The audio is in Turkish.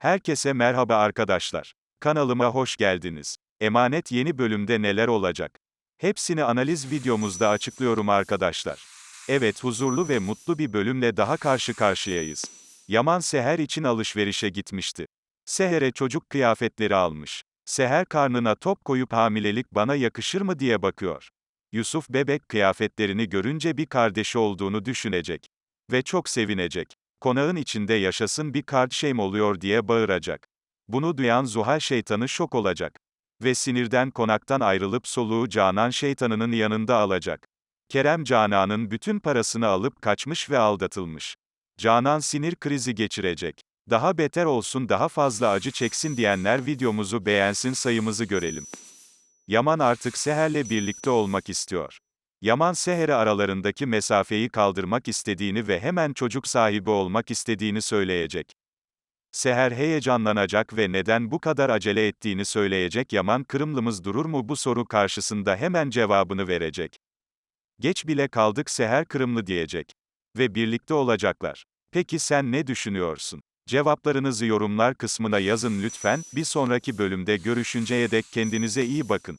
Herkese merhaba arkadaşlar. Kanalıma hoş geldiniz. Emanet yeni bölümde neler olacak? Hepsini analiz videomuzda açıklıyorum arkadaşlar. Evet huzurlu ve mutlu bir bölümle daha karşı karşıyayız. Yaman Seher için alışverişe gitmişti. Seher'e çocuk kıyafetleri almış. Seher karnına top koyup hamilelik bana yakışır mı diye bakıyor. Yusuf bebek kıyafetlerini görünce bir kardeşi olduğunu düşünecek. Ve çok sevinecek. Konağın içinde yaşasın bir kardeşim oluyor diye bağıracak. Bunu duyan Zuhal şeytanı şok olacak. Ve sinirden konaktan ayrılıp soluğu Canan şeytanının yanında alacak. Kerem Canan'ın bütün parasını alıp kaçmış ve aldatılmış. Canan sinir krizi geçirecek. Daha beter olsun daha fazla acı çeksin diyenler videomuzu beğensin sayımızı görelim. Yaman artık Seher'le birlikte olmak istiyor. Yaman Seher'e aralarındaki mesafeyi kaldırmak istediğini ve hemen çocuk sahibi olmak istediğini söyleyecek. Seher heyecanlanacak ve neden bu kadar acele ettiğini söyleyecek Yaman Kırımlımız durur mu bu soru karşısında hemen cevabını verecek. Geç bile kaldık Seher Kırımlı diyecek. Ve birlikte olacaklar. Peki sen ne düşünüyorsun? Cevaplarınızı yorumlar kısmına yazın lütfen, bir sonraki bölümde görüşünceye dek kendinize iyi bakın.